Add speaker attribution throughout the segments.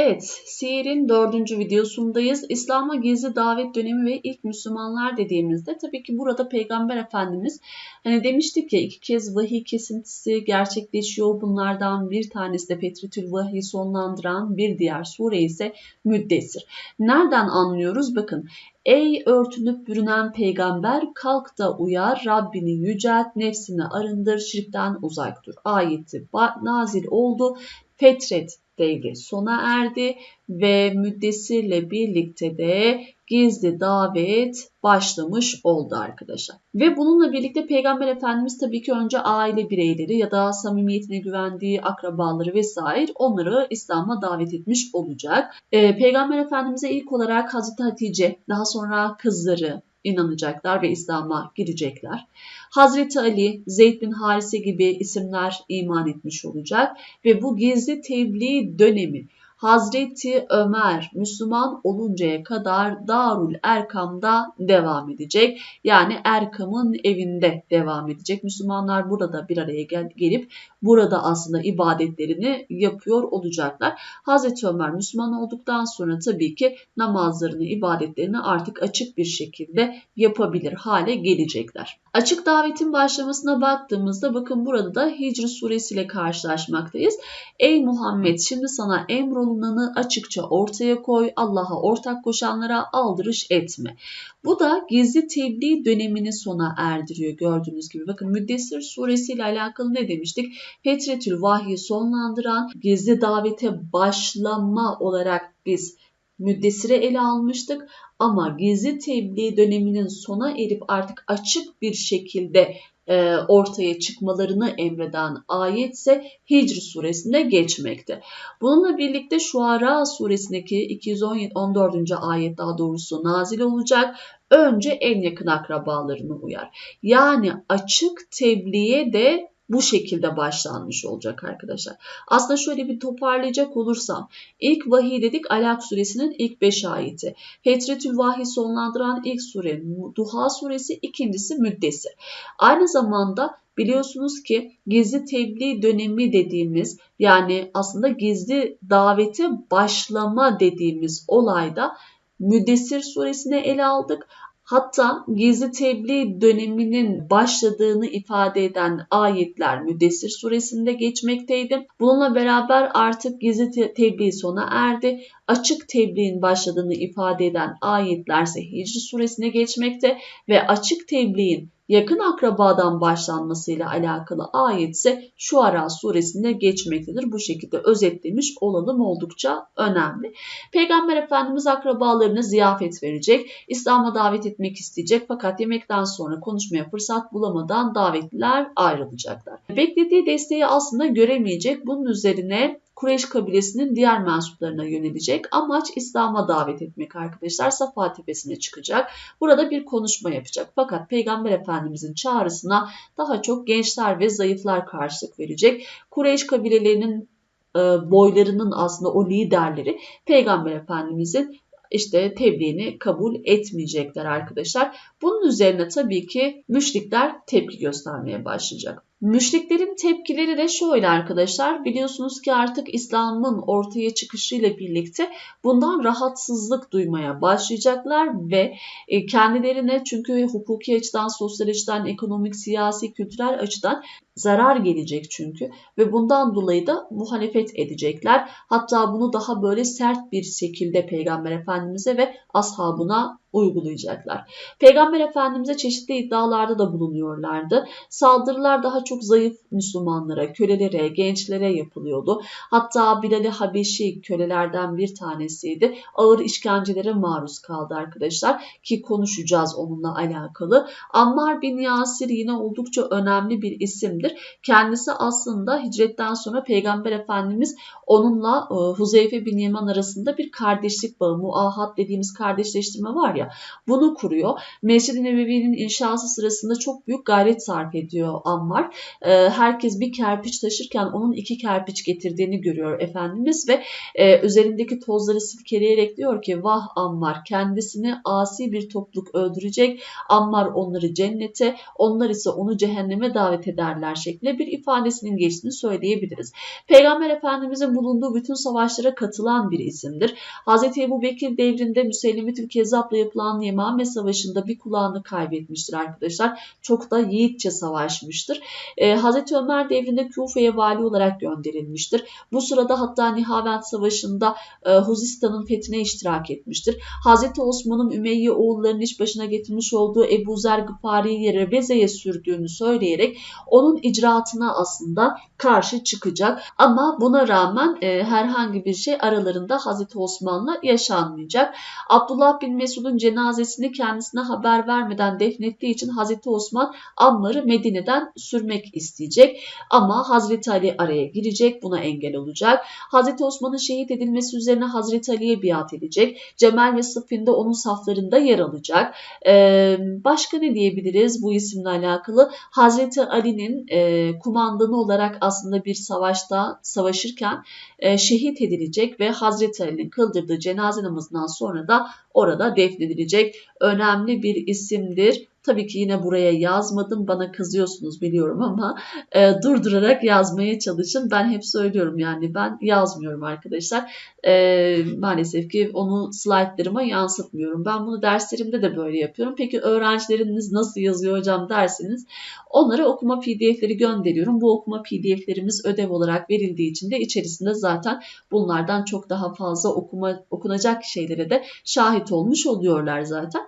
Speaker 1: Evet, Sihir'in dördüncü videosundayız. İslam'a gizli davet dönemi ve ilk Müslümanlar dediğimizde tabii ki burada Peygamber Efendimiz hani demiştik ya iki kez vahiy kesintisi gerçekleşiyor. Bunlardan bir tanesi de Petritül Vahiy sonlandıran bir diğer sure ise Müddessir. Nereden anlıyoruz? Bakın Ey örtünüp bürünen peygamber kalk da uyar Rabbini yücelt nefsini arındır şirkten uzak dur. Ayeti nazil oldu. Fetret devri sona erdi ve müddessirle birlikte de gizli davet başlamış oldu arkadaşlar. Ve bununla birlikte Peygamber Efendimiz tabii ki önce aile bireyleri ya da samimiyetine güvendiği akrabaları vesaire onları İslam'a davet etmiş olacak. Ee, Peygamber Efendimiz'e ilk olarak Hazreti Hatice, daha sonra kızları, inanacaklar ve İslam'a girecekler. Hazreti Ali, Zeyd bin Harise gibi isimler iman etmiş olacak ve bu gizli tebliğ dönemi Hazreti Ömer Müslüman oluncaya kadar Darul Erkam'da devam edecek. Yani Erkam'ın evinde devam edecek. Müslümanlar burada bir araya gel gelip burada aslında ibadetlerini yapıyor olacaklar. Hazreti Ömer Müslüman olduktan sonra tabii ki namazlarını, ibadetlerini artık açık bir şekilde yapabilir hale gelecekler. Açık davetin başlamasına baktığımızda bakın burada da Hicr suresiyle karşılaşmaktayız. Ey Muhammed şimdi sana emrolunanı açıkça ortaya koy. Allah'a ortak koşanlara aldırış etme. Bu da gizli tebliğ dönemini sona erdiriyor gördüğünüz gibi. Bakın Müddessir suresiyle alakalı ne demiştik? Petretül vahyi sonlandıran gizli davete başlama olarak biz müddessire ele almıştık ama gizli tebliğ döneminin sona erip artık açık bir şekilde ortaya çıkmalarını emreden ayet ise Hicr suresinde geçmekte. Bununla birlikte Şuara suresindeki 214. ayet daha doğrusu nazil olacak. Önce en yakın akrabalarını uyar. Yani açık tebliğe de bu şekilde başlanmış olacak arkadaşlar. Aslında şöyle bir toparlayacak olursam ilk vahiy dedik Alak suresinin ilk 5 ayeti. Fetretül vahiy sonlandıran ilk sure Duha suresi ikincisi Müddessir. Aynı zamanda Biliyorsunuz ki gizli tebliğ dönemi dediğimiz yani aslında gizli davete başlama dediğimiz olayda Müddessir suresine ele aldık. Hatta gizli tebliğ döneminin başladığını ifade eden ayetler Müddessir suresinde geçmekteydi. Bununla beraber artık gizli tebliğ sona erdi. Açık tebliğin başladığını ifade eden ayetler ise Hicr suresine geçmekte ve açık tebliğin yakın akrabadan başlanmasıyla alakalı ayet ise Şuara suresinde geçmektedir. Bu şekilde özetlemiş olalım oldukça önemli. Peygamber Efendimiz akrabalarına ziyafet verecek, İslam'a davet etmek isteyecek fakat yemekten sonra konuşmaya fırsat bulamadan davetliler ayrılacaklar. Beklediği desteği aslında göremeyecek. Bunun üzerine Kureyş kabilesinin diğer mensuplarına yönelecek. Amaç İslam'a davet etmek arkadaşlar. Safa tepesine çıkacak. Burada bir konuşma yapacak. Fakat Peygamber Efendimizin çağrısına daha çok gençler ve zayıflar karşılık verecek. Kureyş kabilelerinin e, boylarının aslında o liderleri Peygamber Efendimizin işte tebliğini kabul etmeyecekler arkadaşlar. Bunun üzerine tabii ki müşrikler tepki göstermeye başlayacak. Müşriklerin tepkileri de şöyle arkadaşlar. Biliyorsunuz ki artık İslam'ın ortaya çıkışıyla birlikte bundan rahatsızlık duymaya başlayacaklar ve e, kendilerine çünkü hukuki açıdan, sosyal açıdan, ekonomik, siyasi, kültürel açıdan zarar gelecek çünkü ve bundan dolayı da muhalefet edecekler. Hatta bunu daha böyle sert bir şekilde Peygamber Efendimiz'e ve ashabına uygulayacaklar. Peygamber Efendimiz'e çeşitli iddialarda da bulunuyorlardı. Saldırılar daha çok zayıf Müslümanlara, kölelere, gençlere yapılıyordu. Hatta Bilal-i Habeşi kölelerden bir tanesiydi. Ağır işkencelere maruz kaldı arkadaşlar ki konuşacağız onunla alakalı. Ammar bin Yasir yine oldukça önemli bir isimdir. Kendisi aslında hicretten sonra Peygamber Efendimiz onunla e, Huzeyfe bin Yeman arasında bir kardeşlik bağı, muahat dediğimiz kardeşleştirme var bunu kuruyor. Mescid-i Nebevi'nin inşası sırasında çok büyük gayret sarf ediyor Ammar. E, herkes bir kerpiç taşırken onun iki kerpiç getirdiğini görüyor Efendimiz ve e, üzerindeki tozları silkeleyerek diyor ki vah Ammar kendisini asi bir topluluk öldürecek. Ammar onları cennete, onlar ise onu cehenneme davet ederler şeklinde bir ifadesinin geçtiğini söyleyebiliriz. Peygamber Efendimiz'in bulunduğu bütün savaşlara katılan bir isimdir. Hz. Ebu Bekir devrinde Müsellimetül Kezzap'la yapılan Yemame Savaşı'nda bir kulağını kaybetmiştir arkadaşlar. Çok da yiğitçe savaşmıştır. Ee, Hz. Ömer devrinde Kufe'ye vali olarak gönderilmiştir. Bu sırada hatta Nihavent Savaşı'nda e, Huzistan'ın fethine iştirak etmiştir. Hz. Osman'ın Ümeyye oğullarının iş başına getirmiş olduğu Ebu Zer Gıfari'yi Rebeze'ye sürdüğünü söyleyerek onun icraatına aslında karşı çıkacak. Ama buna rağmen e, herhangi bir şey aralarında Hazreti Osman'la yaşanmayacak. Abdullah bin Mesud'un cenazesini kendisine haber vermeden defnettiği için Hazreti Osman Ammar'ı Medine'den sürmek isteyecek. Ama Hazreti Ali araya girecek, buna engel olacak. Hazreti Osman'ın şehit edilmesi üzerine Hazreti Ali'ye biat edecek. Cemal ve Sıffin de onun saflarında yer alacak. Ee, başka ne diyebiliriz bu isimle alakalı? Hazreti Ali'nin e, kumandanı olarak aslında bir savaşta savaşırken e, şehit edilecek ve Hazreti Ali'nin kıldırdığı cenaze namazından sonra da orada defnedilecek önemli bir isimdir. Tabii ki yine buraya yazmadım. Bana kızıyorsunuz biliyorum ama e, durdurarak yazmaya çalışın. Ben hep söylüyorum yani ben yazmıyorum arkadaşlar. E, maalesef ki onu slaytlarıma yansıtmıyorum. Ben bunu derslerimde de böyle yapıyorum. Peki öğrencileriniz nasıl yazıyor hocam derseniz onlara okuma pdf'leri gönderiyorum. Bu okuma pdf'lerimiz ödev olarak verildiği için de içerisinde zaten bunlardan çok daha fazla okuma okunacak şeylere de şahit olmuş oluyorlar zaten.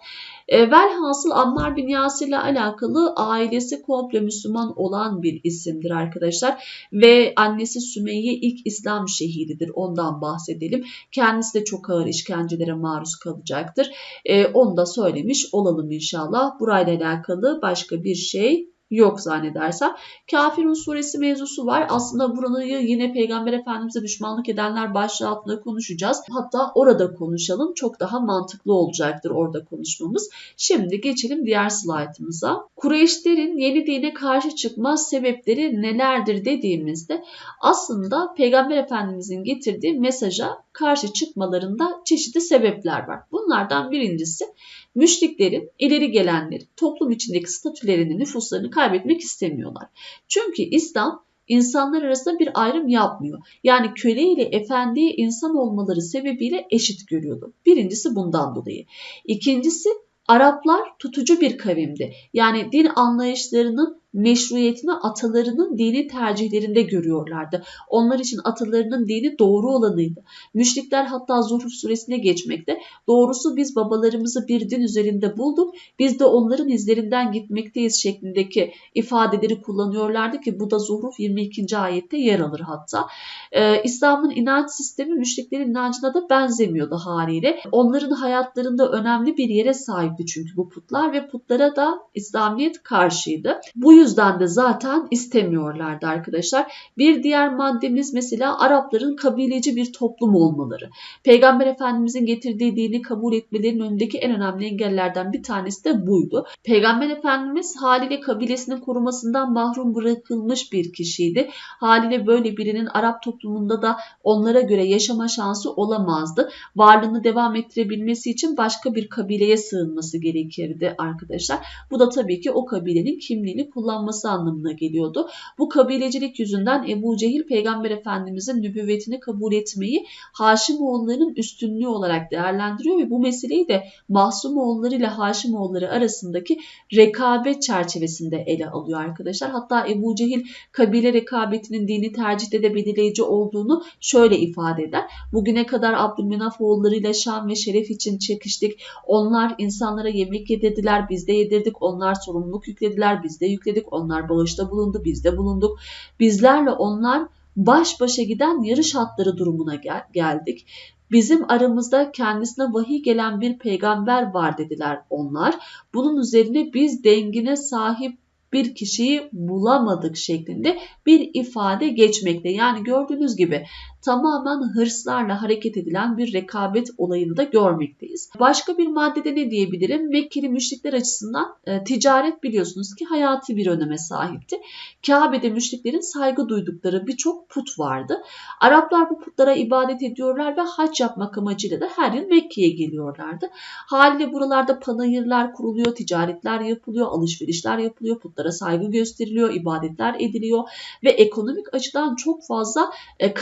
Speaker 1: E, velhasıl Ammar bin Yasir ile alakalı ailesi komple Müslüman olan bir isimdir arkadaşlar. Ve annesi Sümeyye ilk İslam şehididir. Ondan bahsedelim. Kendisi de çok ağır işkencelere maruz kalacaktır. E, onu da söylemiş olalım inşallah. Burayla alakalı başka bir şey yok zannedersem. Kafirun suresi mevzusu var. Aslında burayı yine Peygamber Efendimiz'e düşmanlık edenler başlığı altında konuşacağız. Hatta orada konuşalım. Çok daha mantıklı olacaktır orada konuşmamız. Şimdi geçelim diğer slaytımıza. Kureyşlerin yeni dine karşı çıkma sebepleri nelerdir dediğimizde aslında Peygamber Efendimiz'in getirdiği mesaja karşı çıkmalarında çeşitli sebepler var. Bunlardan birincisi müşriklerin ileri gelenleri toplum içindeki statülerini, nüfuslarını kaybetmek istemiyorlar. Çünkü İslam insanlar arasında bir ayrım yapmıyor. Yani köle ile efendiye insan olmaları sebebiyle eşit görüyordu. Birincisi bundan dolayı. İkincisi Araplar tutucu bir kavimdi. Yani din anlayışlarının meşruiyetini atalarının dini tercihlerinde görüyorlardı. Onlar için atalarının dini doğru olanıydı. Müşrikler hatta Zuhruf suresine geçmekte. Doğrusu biz babalarımızı bir din üzerinde bulduk. Biz de onların izlerinden gitmekteyiz şeklindeki ifadeleri kullanıyorlardı ki bu da Zuhruf 22. ayette yer alır hatta. Ee, İslam'ın inanç sistemi müşriklerin inancına da benzemiyordu haliyle. Onların hayatlarında önemli bir yere sahipti çünkü bu putlar ve putlara da İslamiyet karşıydı. Bu yüzden de zaten istemiyorlardı arkadaşlar. Bir diğer maddemiz mesela Arapların kabileci bir toplum olmaları. Peygamber Efendimizin getirdiği dini kabul etmelerinin önündeki en önemli engellerden bir tanesi de buydu. Peygamber Efendimiz haliyle kabilesinin korumasından mahrum bırakılmış bir kişiydi. Haliyle böyle birinin Arap toplumunda da onlara göre yaşama şansı olamazdı. Varlığını devam ettirebilmesi için başka bir kabileye sığınması gerekirdi arkadaşlar. Bu da tabii ki o kabilenin kimliğini kullanması kullanması anlamına geliyordu. Bu kabilecilik yüzünden Ebu Cehil Peygamber Efendimizin nübüvvetini kabul etmeyi Haşimoğullarının üstünlüğü olarak değerlendiriyor ve bu meseleyi de Mahsumoğulları ile Haşimoğulları arasındaki rekabet çerçevesinde ele alıyor arkadaşlar. Hatta Ebu Cehil kabile rekabetinin dini tercihte de belirleyici olduğunu şöyle ifade eder. Bugüne kadar Abdülmenaf oğullarıyla şan ve şeref için çekiştik. Onlar insanlara yemek yedirdiler, biz de yedirdik. Onlar sorumluluk yüklediler, biz de yükledik onlar bağışta bulundu, biz de bulunduk. Bizlerle onlar baş başa giden yarış hatları durumuna gel- geldik. Bizim aramızda kendisine vahiy gelen bir peygamber var dediler onlar. Bunun üzerine biz dengine sahip bir kişiyi bulamadık şeklinde bir ifade geçmekte. Yani gördüğünüz gibi tamamen hırslarla hareket edilen bir rekabet olayını da görmekteyiz. Başka bir maddede ne diyebilirim? Mekkeli müşrikler açısından e, ticaret biliyorsunuz ki hayati bir öneme sahipti. Kabe'de müşriklerin saygı duydukları birçok put vardı. Araplar bu putlara ibadet ediyorlar ve hac yapmak amacıyla da her yıl Mekke'ye geliyorlardı. Haliyle buralarda panayırlar kuruluyor, ticaretler yapılıyor, alışverişler yapılıyor, putlara saygı gösteriliyor, ibadetler ediliyor ve ekonomik açıdan çok fazla e,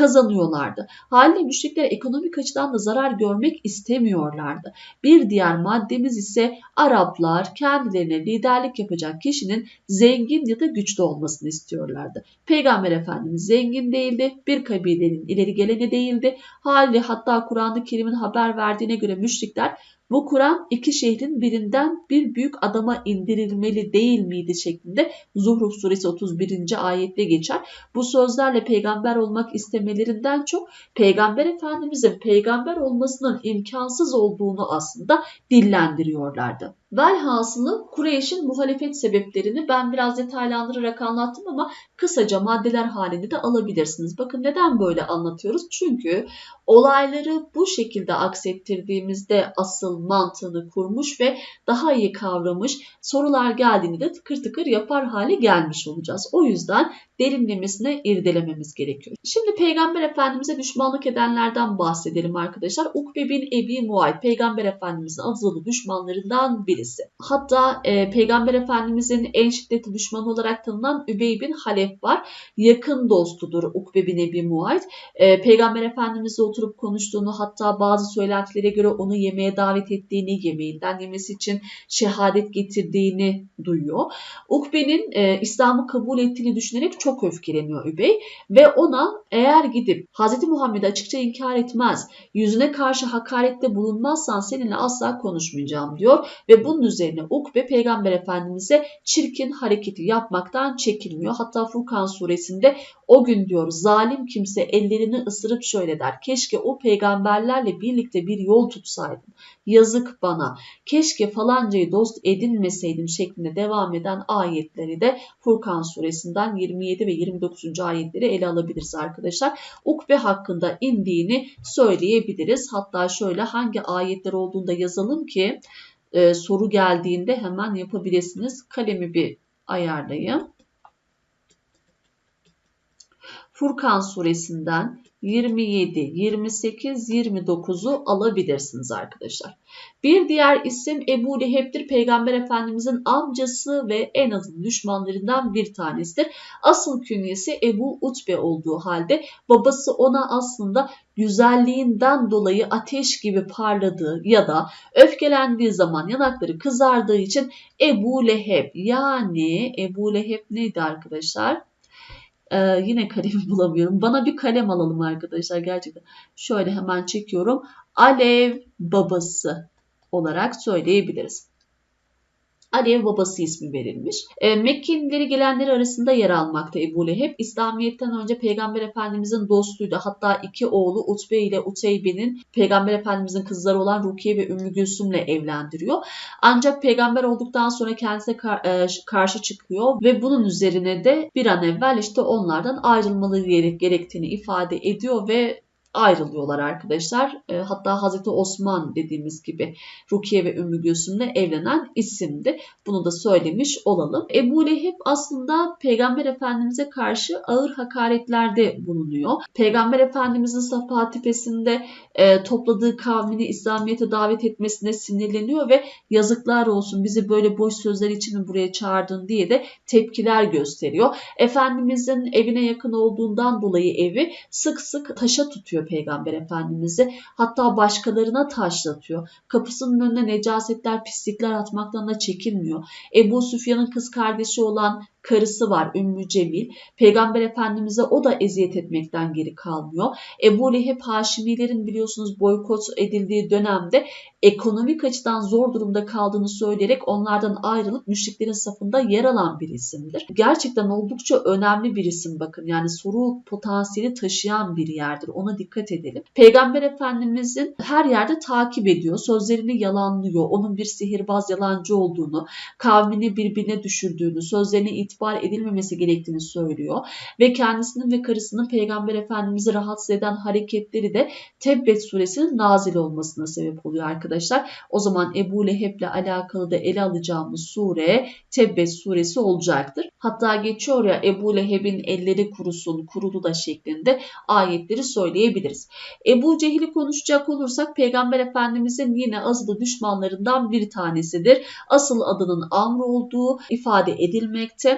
Speaker 1: kazanıyorlardı. Haliyle müşrikler ekonomik açıdan da zarar görmek istemiyorlardı. Bir diğer maddemiz ise Araplar kendilerine liderlik yapacak kişinin zengin ya da güçlü olmasını istiyorlardı. Peygamber Efendimiz zengin değildi, bir kabilenin ileri geleni değildi. Haliyle hatta Kur'an-ı Kerim'in haber verdiğine göre müşrikler bu Kur'an iki şehrin birinden bir büyük adama indirilmeli değil miydi şeklinde Zuhruf suresi 31. ayette geçer. Bu sözlerle peygamber olmak istemelerinden çok peygamber efendimizin peygamber olmasının imkansız olduğunu aslında dillendiriyorlardı. Velhasılı Kureyş'in muhalefet sebeplerini ben biraz detaylandırarak anlattım ama kısaca maddeler halinde de alabilirsiniz. Bakın neden böyle anlatıyoruz? Çünkü olayları bu şekilde aksettirdiğimizde asıl mantığını kurmuş ve daha iyi kavramış sorular geldiğinde de tıkır tıkır yapar hale gelmiş olacağız. O yüzden derinlemesine irdelememiz gerekiyor. Şimdi Peygamber Efendimiz'e düşmanlık edenlerden bahsedelim arkadaşlar. Ukbe bin Ebi Muayt Peygamber Efendimiz'in azılı düşmanlarından birisi. Hatta e, Peygamber Efendimiz'in en şiddetli düşmanı olarak tanınan Übey bin Halef var. Yakın dostudur Ukbe bin Ebi Muayt. E, Peygamber Efendimiz'le oturup konuştuğunu hatta bazı söylentilere göre onu yemeğe davet ettiğini, yemeğinden yemesi için şehadet getirdiğini duyuyor. Ukbe'nin e, İslam'ı kabul ettiğini düşünerek çok öfkeleniyor Übey ve ona eğer gidip Hz. Muhammed'i açıkça inkar etmez, yüzüne karşı hakarette bulunmazsan seninle asla konuşmayacağım diyor ve bunun üzerine Ukbe Peygamber Efendimiz'e çirkin hareketi yapmaktan çekinmiyor. Hatta Furkan suresinde o gün diyor zalim kimse ellerini ısırıp şöyle der. Keşke o peygamberlerle birlikte bir yol tutsaydım. Yazık bana. Keşke falancayı dost edinmeseydim şeklinde devam eden ayetleri de Furkan suresinden 27 ve 29. ayetleri ele alabiliriz arkadaşlar. Ukbe hakkında indiğini söyleyebiliriz. Hatta şöyle hangi ayetler olduğunu da yazalım ki e, soru geldiğinde hemen yapabilirsiniz. Kalemi bir ayarlayayım. Furkan suresinden 27, 28, 29'u alabilirsiniz arkadaşlar. Bir diğer isim Ebu Leheb'dir. Peygamber Efendimizin amcası ve en azın düşmanlarından bir tanesidir. Asıl künyesi Ebu Utbe olduğu halde babası ona aslında güzelliğinden dolayı ateş gibi parladığı ya da öfkelendiği zaman yanakları kızardığı için Ebu Leheb yani Ebu Leheb neydi arkadaşlar? Ee, yine kalemi bulamıyorum. Bana bir kalem alalım arkadaşlar gerçekten. Şöyle hemen çekiyorum. Alev babası olarak söyleyebiliriz. Alev babası ismi verilmiş. E, Mekkelileri gelenleri arasında yer almakta Ebu Leheb. İslamiyet'ten önce Peygamber Efendimizin dostuydu. Hatta iki oğlu Utbe ile Uteybe'nin Peygamber Efendimizin kızları olan Rukiye ve Ümmü Gülsüm'le evlendiriyor. Ancak peygamber olduktan sonra kendisine kar, e, karşı çıkıyor ve bunun üzerine de bir an evvel işte onlardan ayrılmaları gerektiğini ifade ediyor ve ayrılıyorlar arkadaşlar. E, hatta Hazreti Osman dediğimiz gibi Rukiye ve Ümmü Gülsüm'le evlenen isimdi. Bunu da söylemiş olalım. Ebu Leheb aslında Peygamber Efendimiz'e karşı ağır hakaretlerde bulunuyor. Peygamber Efendimiz'in Safa tepesinde e, topladığı kavmini İslamiyet'e davet etmesine sinirleniyor ve yazıklar olsun bizi böyle boş sözler için mi buraya çağırdın diye de tepkiler gösteriyor. Efendimiz'in evine yakın olduğundan dolayı evi sık sık taşa tutuyor Peygamber Efendimiz'i. Hatta başkalarına taşlatıyor. Kapısının önüne necasetler, pislikler atmaktan da çekinmiyor. Ebu Süfyan'ın kız kardeşi olan karısı var Ümmü Cemil. Peygamber Efendimiz'e o da eziyet etmekten geri kalmıyor. Ebu Leheb Haşimilerin biliyorsunuz boykot edildiği dönemde ekonomik açıdan zor durumda kaldığını söyleyerek onlardan ayrılıp müşriklerin safında yer alan bir isimdir. Gerçekten oldukça önemli bir isim bakın. Yani soru potansiyeli taşıyan bir yerdir. Ona dikkat edelim. Peygamber Efendimizin her yerde takip ediyor. Sözlerini yalanlıyor. Onun bir sihirbaz yalancı olduğunu, kavmini birbirine düşürdüğünü, sözlerini itibar edilmemesi gerektiğini söylüyor. Ve kendisinin ve karısının Peygamber Efendimiz'i rahatsız eden hareketleri de Tebbet suresinin nazil olmasına sebep oluyor arkadaşlar. O zaman Ebu Leheb'le alakalı da ele alacağımız sure Tebbet suresi olacaktır. Hatta geçiyor ya Ebu Leheb'in elleri kurusun, kurudu da şeklinde ayetleri söyleyebiliriz. Ebu Cehil'i konuşacak olursak Peygamber Efendimiz'in yine azılı düşmanlarından bir tanesidir. Asıl adının Amr olduğu ifade edilmekte.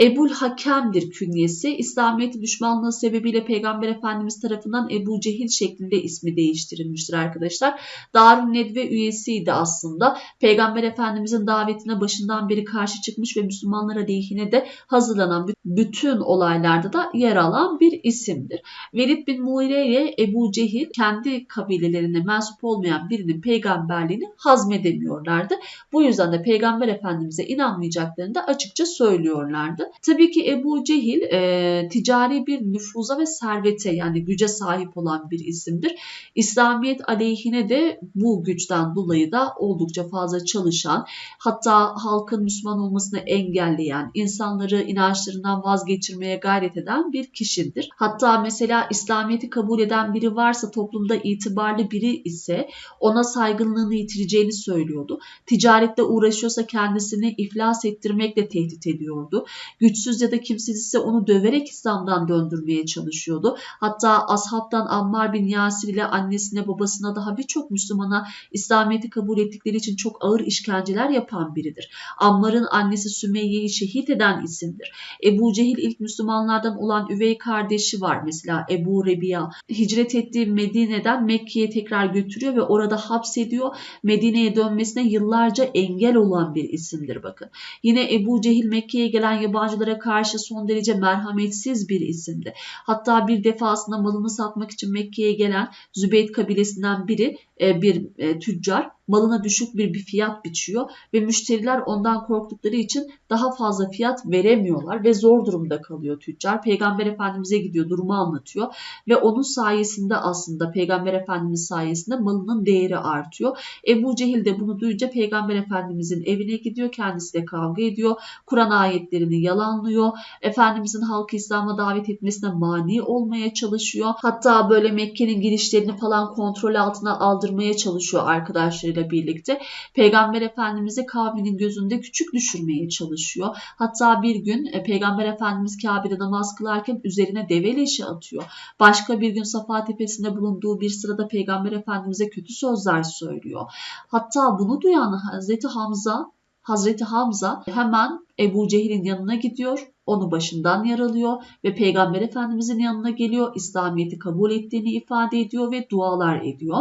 Speaker 1: Ebul Hakem'dir künyesi. İslamiyet düşmanlığı sebebiyle Peygamber Efendimiz tarafından Ebu Cehil şeklinde ismi değiştirilmiştir arkadaşlar. Darun Nedve üyesiydi aslında. Peygamber Efendimizin davetine başından beri karşı çıkmış ve Müslümanlara aleyhine de hazırlanan bütün olaylarda da yer alan bir isimdir. Velid bin Muire ile Ebu Cehil kendi kabilelerine mensup olmayan birinin peygamberliğini hazmedemiyorlardı. Bu yüzden de Peygamber Efendimiz'e inanmayacaklarını da açıkça söylüyorlardı. Tabii ki Ebu Cehil e, ticari bir nüfuza ve servete yani güce sahip olan bir isimdir. İslamiyet aleyhine de bu güçten dolayı da oldukça fazla çalışan, hatta halkın Müslüman olmasını engelleyen, insanları inançlarından vazgeçirmeye gayret eden bir kişidir. Hatta mesela İslamiyet'i kabul eden biri varsa toplumda itibarlı biri ise ona saygınlığını yitireceğini söylüyordu. Ticaretle uğraşıyorsa kendisini iflas ettirmekle tehdit ediyordu güçsüz ya da kimsiz ise onu döverek İslam'dan döndürmeye çalışıyordu. Hatta ashabtan Ammar bin Yasir ile annesine babasına daha birçok Müslümana İslamiyet'i kabul ettikleri için çok ağır işkenceler yapan biridir. Ammar'ın annesi Sümeyye'yi şehit eden isimdir. Ebu Cehil ilk Müslümanlardan olan üvey kardeşi var mesela Ebu Rebiya. Hicret ettiği Medine'den Mekke'ye tekrar götürüyor ve orada hapsediyor. Medine'ye dönmesine yıllarca engel olan bir isimdir bakın. Yine Ebu Cehil Mekke'ye gelen yabancı yabancılara karşı son derece merhametsiz bir isimdi. Hatta bir defasında malını satmak için Mekke'ye gelen Zübeyt kabilesinden biri e, bir e, tüccar malına düşük bir, bir fiyat biçiyor ve müşteriler ondan korktukları için daha fazla fiyat veremiyorlar ve zor durumda kalıyor tüccar. Peygamber Efendimiz'e gidiyor, durumu anlatıyor ve onun sayesinde aslında Peygamber Efendimiz sayesinde malının değeri artıyor. Ebu Cehil de bunu duyunca Peygamber Efendimiz'in evine gidiyor, kendisiyle kavga ediyor. Kur'an ayetlerini yalanlıyor. Efendimiz'in halkı İslam'a davet etmesine mani olmaya çalışıyor. Hatta böyle Mekke'nin girişlerini falan kontrol altına aldırmaya çalışıyor arkadaşlarıyla ile birlikte Peygamber Efendimiz'i kavminin gözünde küçük düşürmeye çalışıyor. Hatta bir gün e, Peygamber Efendimiz Kabe'de namaz kılarken üzerine deve leşi atıyor. Başka bir gün Safa Tepesi'nde bulunduğu bir sırada Peygamber Efendimiz'e kötü sözler söylüyor. Hatta bunu duyan Hazreti Hamza Hazreti Hamza hemen Ebu Cehil'in yanına gidiyor onu başından yaralıyor ve Peygamber Efendimizin yanına geliyor. İslamiyet'i kabul ettiğini ifade ediyor ve dualar ediyor.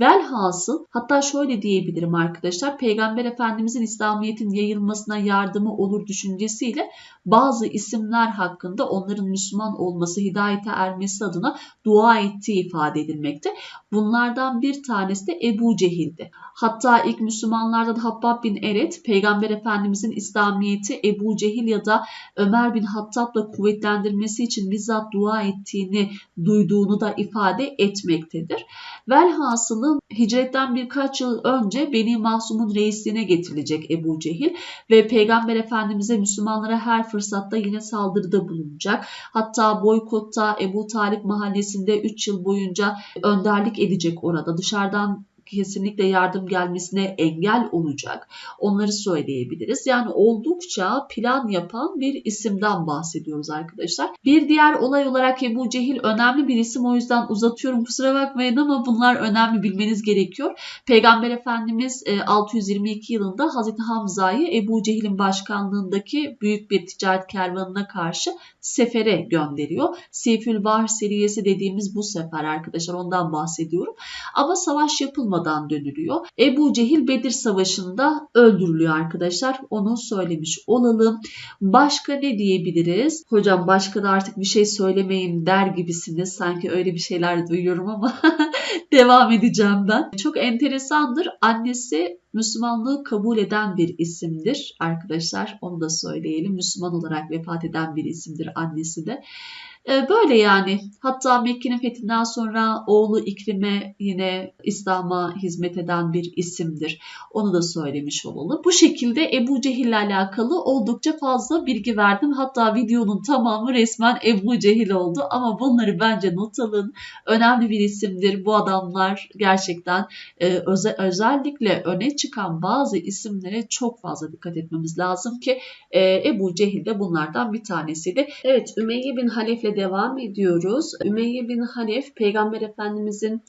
Speaker 1: Velhasıl hatta şöyle diyebilirim arkadaşlar. Peygamber Efendimizin İslamiyet'in yayılmasına yardımı olur düşüncesiyle bazı isimler hakkında onların Müslüman olması, hidayete ermesi adına dua ettiği ifade edilmekte. Bunlardan bir tanesi de Ebu Cehil'di. Hatta ilk Müslümanlardan Habbab bin Eret, Peygamber Efendimizin İslamiyet'i Ebu Cehil ya da Ömer bin Hattab'la kuvvetlendirmesi için bizzat dua ettiğini duyduğunu da ifade etmektedir. Velhasılı hicretten birkaç yıl önce Beni Mahsum'un reisliğine getirilecek Ebu Cehil ve Peygamber Efendimiz'e Müslümanlara her fırsatta yine saldırıda bulunacak. Hatta boykotta Ebu Talip mahallesinde 3 yıl boyunca önderlik edecek orada. Dışarıdan kesinlikle yardım gelmesine engel olacak. Onları söyleyebiliriz. Yani oldukça plan yapan bir isimden bahsediyoruz arkadaşlar. Bir diğer olay olarak Ebu Cehil önemli bir isim o yüzden uzatıyorum kusura bakmayın ama bunlar önemli bilmeniz gerekiyor. Peygamber Efendimiz 622 e, yılında Hazreti Hamza'yı Ebu Cehil'in başkanlığındaki büyük bir ticaret kervanına karşı sefere gönderiyor. Seyfül Bahr seriyesi dediğimiz bu sefer arkadaşlar ondan bahsediyorum. Ama savaş yapılmadı olmadan dönülüyor. Ebu Cehil Bedir Savaşı'nda öldürülüyor arkadaşlar. Onu söylemiş olalım. Başka ne diyebiliriz? Hocam başka da artık bir şey söylemeyin der gibisiniz. Sanki öyle bir şeyler duyuyorum ama devam edeceğim ben. Çok enteresandır. Annesi Müslümanlığı kabul eden bir isimdir arkadaşlar. Onu da söyleyelim. Müslüman olarak vefat eden bir isimdir annesi de. E, böyle yani. Hatta Mekke'nin fethinden sonra oğlu İkrim'e yine İslam'a hizmet eden bir isimdir. Onu da söylemiş olalım. Bu şekilde Ebu Cehil ile alakalı oldukça fazla bilgi verdim. Hatta videonun tamamı resmen Ebu Cehil oldu. Ama bunları bence not alın. Önemli bir isimdir. Bu adamlar gerçekten e, öze, özellikle öne çıkan bazı isimlere çok fazla dikkat etmemiz lazım ki e, Ebu Cehil de bunlardan bir tanesiydi. Evet Ümeyye bin Halef'le devam ediyoruz. Ümeyye bin Halef Peygamber Efendimizin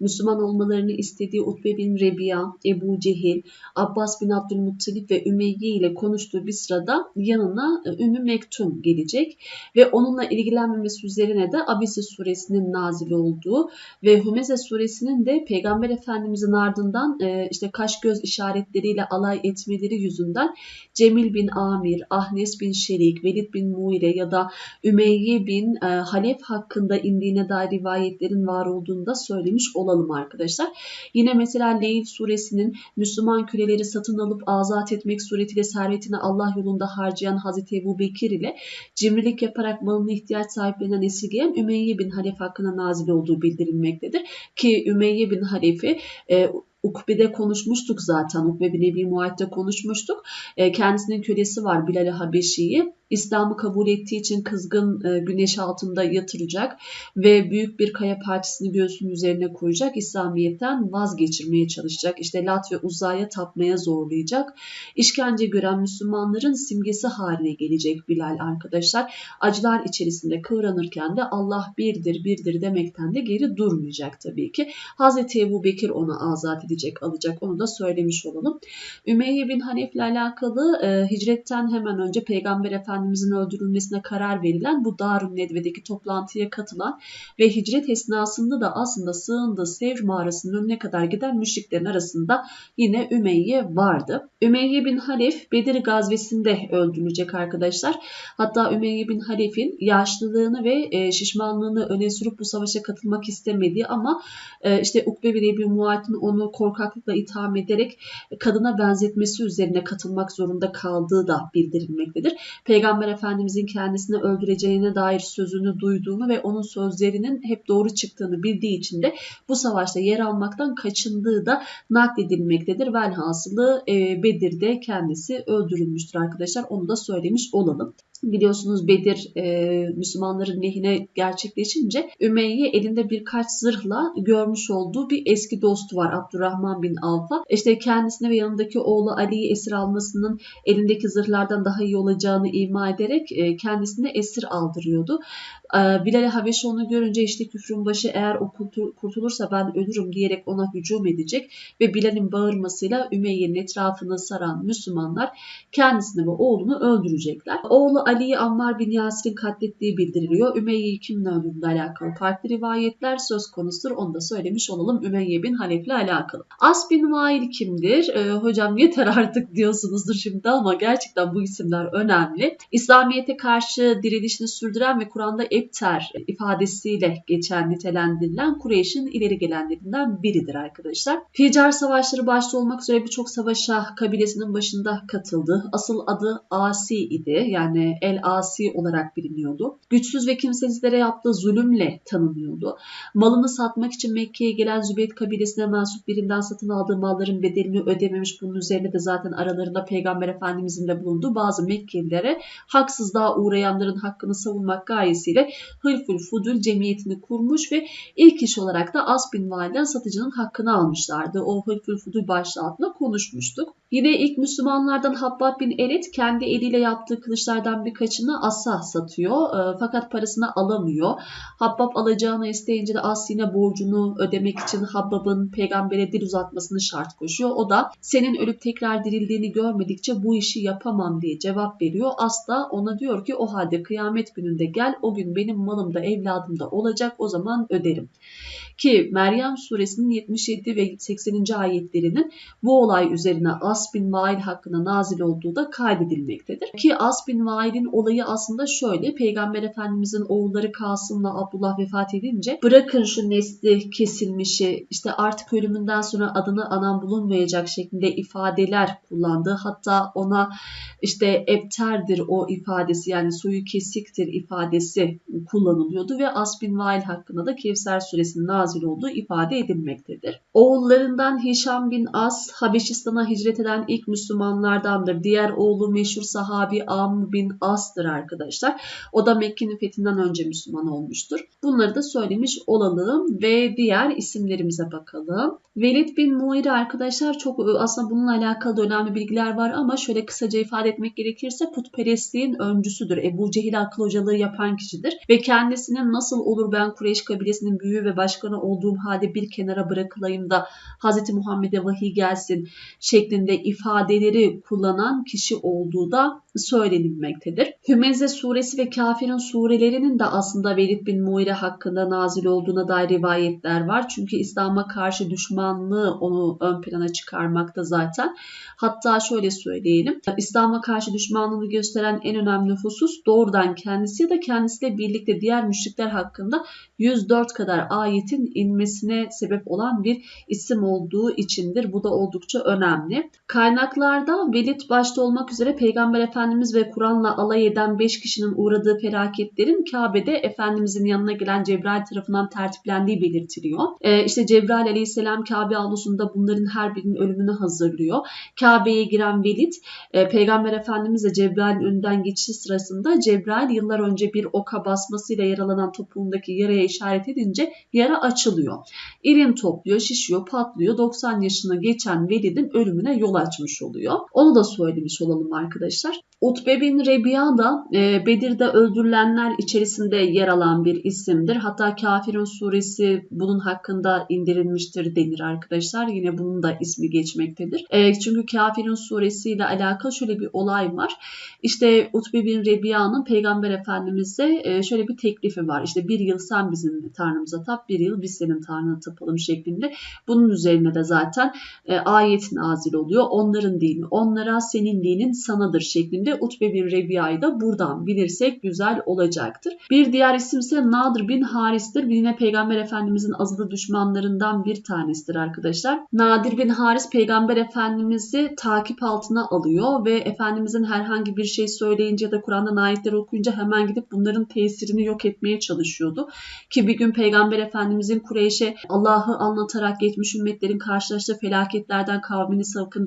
Speaker 1: Müslüman olmalarını istediği Utbe bin Rebiya, Ebu Cehil, Abbas bin Abdülmuttalip ve Ümeyye ile konuştuğu bir sırada yanına e, Ümmü Mektum gelecek ve onunla ilgilenmemesi üzerine de Abise suresinin nazil olduğu ve Hümeze suresinin de Peygamber Efendimizin ardından e, işte kaş göz işaretleriyle alay etmeleri yüzünden Cemil bin Amir, Ahnes bin Şerik, Velid bin Muire ya da Ümeyye bin e, Halef hakkında indiğine dair rivayetlerin var olduğunu da söylemiş olalım arkadaşlar. Yine mesela Leyl suresinin Müslüman köleleri satın alıp azat etmek suretiyle servetini Allah yolunda harcayan Hazreti Ebu Bekir ile cimrilik yaparak malını ihtiyaç sahiplerinden esirgeyen Ümeyye bin Halef hakkında nazil olduğu bildirilmektedir. Ki Ümeyye bin Halef'i e, Ukbe'de konuşmuştuk zaten. Ukbe bin Ebi Muayt'te konuşmuştuk. E, kendisinin kölesi var Bilal-i Habeşi'yi. İslam'ı kabul ettiği için kızgın e, güneş altında yatıracak ve büyük bir kaya parçasını göğsünün üzerine koyacak. İslamiyet'ten vazgeçirmeye çalışacak. İşte Lat ve Uzay'a tapmaya zorlayacak. İşkence gören Müslümanların simgesi haline gelecek Bilal arkadaşlar. Acılar içerisinde kıvranırken de Allah birdir birdir demekten de geri durmayacak tabii ki. Hazreti Ebu Bekir onu azat edecek alacak onu da söylemiş olalım. Ümeyye bin Hanef ile alakalı e, hicretten hemen önce Peygamber Efendimiz Efendimizin öldürülmesine karar verilen bu Darun Nedve'deki toplantıya katılan ve hicret esnasında da aslında sığındığı Sevr mağarasının önüne kadar giden müşriklerin arasında yine Ümeyye vardı. Ümeyye bin Halef Bedir gazvesinde öldürülecek arkadaşlar. Hatta Ümeyye bin Halef'in yaşlılığını ve e, şişmanlığını öne sürüp bu savaşa katılmak istemediği ama e, işte Ukbe bin Ebi Muayt'ın onu korkaklıkla itham ederek kadına benzetmesi üzerine katılmak zorunda kaldığı da bildirilmektedir. Peygamber Peygamber Efendimizin kendisini öldüreceğine dair sözünü duyduğunu ve onun sözlerinin hep doğru çıktığını bildiği için de bu savaşta yer almaktan kaçındığı da nakledilmektedir. Velhasılı e, Bedir'de kendisi öldürülmüştür arkadaşlar. Onu da söylemiş olalım. Biliyorsunuz Bedir e, Müslümanların lehine gerçekleşince Ümeyye elinde birkaç zırhla görmüş olduğu bir eski dostu var Abdurrahman bin Avf'a. İşte kendisine ve yanındaki oğlu Ali'yi esir almasının elindeki zırhlardan daha iyi olacağını ima ederek e, kendisine esir aldırıyordu. E, Bilal-i Habeşi onu görünce işte küfrün başı eğer o kurtulursa ben ölürüm diyerek ona hücum edecek ve Bilal'in bağırmasıyla Ümeyye'nin etrafını saran Müslümanlar kendisini ve oğlunu öldürecekler. Oğlu Ali'yi Ammar bin Yasir'in katlettiği bildiriliyor. Ümeyye'yi kimin öldürdüğüyle alakalı farklı rivayetler söz konusudur. Onu da söylemiş olalım Ümeyye bin Halef'le alakalı. As bin Vail kimdir? Ee, hocam yeter artık diyorsunuzdur şimdi ama gerçekten bu isimler önemli. İslamiyet'e karşı direnişini sürdüren ve Kur'an'da Ebter ifadesiyle geçen nitelendirilen Kureyş'in ileri gelenlerinden biridir arkadaşlar. Ficar savaşları başta olmak üzere birçok savaşa kabilesinin başında katıldı. Asıl adı Asi idi. Yani El Asi olarak biliniyordu. Güçsüz ve kimsesizlere yaptığı zulümle tanınıyordu. Malını satmak için Mekke'ye gelen Zübeyt kabilesine mensup birinden satın aldığı malların bedelini ödememiş. Bunun üzerine de zaten aralarında Peygamber Efendimizin de bulunduğu bazı Mekkelilere haksızlığa uğrayanların hakkını savunmak gayesiyle Hılful Fudul cemiyetini kurmuş ve ilk iş olarak da As bin Validen satıcının hakkını almışlardı. O Hılful Fudul başlığı altında konuşmuştuk. Yine ilk Müslümanlardan Habbab bin Elet kendi eliyle yaptığı kılıçlardan birkaçını As'a satıyor. E, fakat parasını alamıyor. Habbab alacağını isteyince de As yine borcunu ödemek için Habbab'ın peygambere dil uzatmasını şart koşuyor. O da senin ölüp tekrar dirildiğini görmedikçe bu işi yapamam diye cevap veriyor. As da ona diyor ki o halde kıyamet gününde gel o gün benim malım da evladım da olacak o zaman öderim. Ki Meryem suresinin 77 ve 80. ayetlerinin bu olay üzerine As As bin Vail hakkında nazil olduğu da kaydedilmektedir. Ki As bin Vail'in olayı aslında şöyle. Peygamber Efendimizin oğulları Kasım'la Abdullah vefat edince bırakın şu nesli kesilmişi işte artık ölümünden sonra adını anan bulunmayacak şeklinde ifadeler kullandı. Hatta ona işte ebterdir o ifadesi yani soyu kesiktir ifadesi kullanılıyordu ve As bin Vail hakkında da Kevser suresinin nazil olduğu ifade edilmektedir. Oğullarından Hişam bin As Habeşistan'a hicret eden ilk Müslümanlardandır. Diğer oğlu meşhur sahabi Amr bin As'tır arkadaşlar. O da Mekke'nin fethinden önce Müslüman olmuştur. Bunları da söylemiş olalım ve diğer isimlerimize bakalım. Velid bin Muire arkadaşlar çok aslında bununla alakalı önemli bilgiler var ama şöyle kısaca ifade etmek gerekirse putperestliğin öncüsüdür. Ebu Cehil akıl hocalığı yapan kişidir ve kendisinin nasıl olur ben Kureyş kabilesinin büyüğü ve başkanı olduğum halde bir kenara bırakılayım da Hz. Muhammed'e vahiy gelsin şeklinde ifadeleri kullanan kişi olduğu da söylenilmektedir. Hümeze suresi ve kafirin surelerinin de aslında Velid bin Muire hakkında nazil olduğuna dair rivayetler var. Çünkü İslam'a karşı düşmanlığı onu ön plana çıkarmakta zaten. Hatta şöyle söyleyelim. İslam'a karşı düşmanlığını gösteren en önemli husus doğrudan kendisi ya da kendisiyle birlikte diğer müşrikler hakkında 104 kadar ayetin inmesine sebep olan bir isim olduğu içindir. Bu da oldukça önemli. Kaynaklarda Velid başta olmak üzere Peygamber Efendimiz ve Kur'an'la alay eden 5 kişinin uğradığı felaketlerin Kabe'de Efendimizin yanına gelen Cebrail tarafından tertiplendiği belirtiliyor. Ee, işte Cebrail aleyhisselam Kabe avlusunda bunların her birinin ölümünü hazırlıyor. Kabe'ye giren Velid e, Peygamber Efendimizle Cebrail'in önünden geçişi sırasında Cebrail yıllar önce bir oka basmasıyla yaralanan topuğundaki yaraya işaret edince yara açılıyor. İrin topluyor, şişiyor, patlıyor. 90 yaşına geçen Velid'in ölümüne yol açmış oluyor. Onu da söylemiş olalım arkadaşlar. Utbe bin Rebiya da e, Bedir'de öldürülenler içerisinde yer alan bir isimdir. Hatta Kafirun suresi bunun hakkında indirilmiştir denir arkadaşlar. Yine bunun da ismi geçmektedir. E, çünkü Kafirun suresiyle alakalı şöyle bir olay var. İşte Utbe bin Rebiya'nın Peygamber Efendimiz'e e, şöyle bir teklifi var. İşte bir yıl sen bizim tanrımıza tap, bir yıl biz senin tanrına tapalım şeklinde. Bunun üzerine de zaten e, ayet nazil oluyor. Onların dini onlara, senin dinin sanadır şeklinde Utbe bin Rebiya'yı da buradan bilirsek güzel olacaktır. Bir diğer isim ise Nadir bin Haris'tir. Yine Peygamber Efendimizin azılı düşmanlarından bir tanesidir arkadaşlar. Nadir bin Haris Peygamber Efendimiz'i takip altına alıyor ve Efendimizin herhangi bir şey söyleyince ya da Kur'an'dan ayetleri okuyunca hemen gidip bunların tesirini yok etmeye çalışıyordu. Ki bir gün Peygamber Efendimizin Kureyş'e Allah'ı anlatarak geçmiş ümmetlerin karşılaştığı felaketlerden kavmini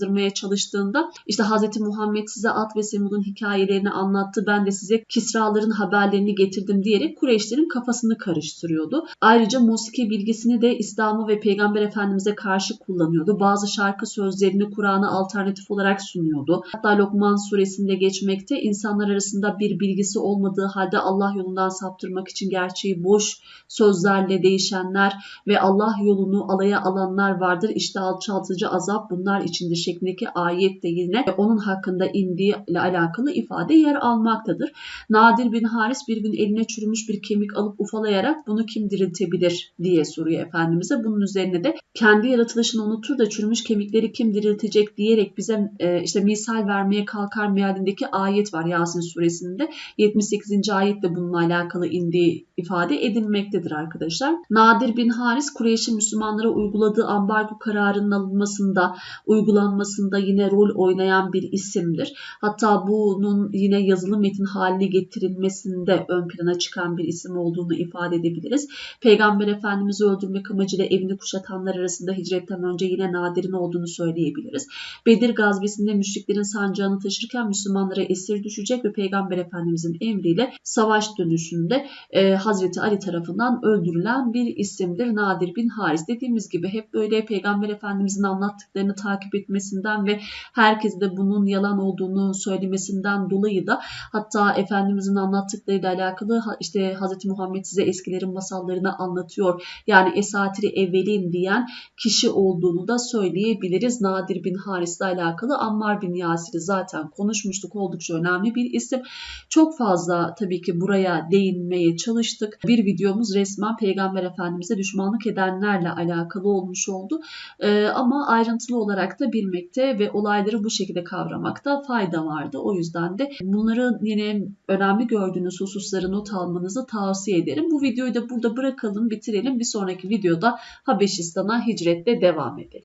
Speaker 1: sakındırmaya çalıştığında işte Hz. Muhammed size at ve semudun hikayelerini anlattı. Ben de size Kisraların haberlerini getirdim diyerek Kureyşlerin kafasını karıştırıyordu. Ayrıca musiki bilgisini de İslam'a ve Peygamber Efendimiz'e karşı kullanıyordu. Bazı şarkı sözlerini Kur'an'a alternatif olarak sunuyordu. Hatta Lokman suresinde geçmekte insanlar arasında bir bilgisi olmadığı halde Allah yolundan saptırmak için gerçeği boş sözlerle değişenler ve Allah yolunu alaya alanlar vardır. İşte alçaltıcı azap bunlar içindir şeklindeki ayet de yine onun hakkında indiği ile alakalı ifade yer almaktadır. Nadir bin Haris bir gün eline çürümüş bir kemik alıp ufalayarak bunu kim diriltebilir diye soruyor Efendimiz'e. Bunun üzerine de kendi yaratılışını unutur da çürümüş kemikleri kim diriltecek diyerek bize e, işte misal vermeye kalkar mealindeki ayet var Yasin suresinde. 78. ayette bununla alakalı indiği ifade edilmektedir arkadaşlar. Nadir bin Haris Kureyş'in Müslümanlara uyguladığı ambargo kararının alınmasında, uygulanmasında yine rol oynayan bir isimdir. Hatta bunun yine yazılı metin haline getirilmesinde ön plana çıkan bir isim olduğunu ifade edebiliriz. Peygamber Efendimiz'i öldürmek amacıyla evini kuşatanlar arasında hicretten önce yine Nadir'in olduğunu söyleyebiliriz. Bedir gazvesinde müşriklerin sancağını taşırken Müslümanlara esir düşecek ve Peygamber Efendimiz'in emriyle savaş dönüşünde e, Hazreti Ali tarafından öldürülen bir isimdir Nadir bin Haris. Dediğimiz gibi hep böyle Peygamber Efendimiz'in anlattıklarını takip etmesinden ve herkes de bunun yalan olduğunu söylemesinden dolayı da hatta Efendimiz'in anlattıklarıyla alakalı işte Hz. Muhammed size eskilerin masallarını anlatıyor. Yani esatiri evvelin diyen kişi olduğunu da söyleyebiliriz. Nadir bin Haris ile alakalı Ammar bin Yasir'i zaten konuşmuştuk. Oldukça önemli bir isim. Çok fazla tabii ki buraya değinmeye çalıştık. Bir videomuz resmen Peygamber Efendimiz'e düşmanlık edenlerle alakalı olmuş oldu. Ee, ama ayrıntılı olarak da bilmek etmekte ve olayları bu şekilde kavramakta fayda vardı. O yüzden de bunları yine önemli gördüğünüz hususları not almanızı tavsiye ederim. Bu videoyu da burada bırakalım, bitirelim. Bir sonraki videoda Habeşistan'a hicretle devam edelim.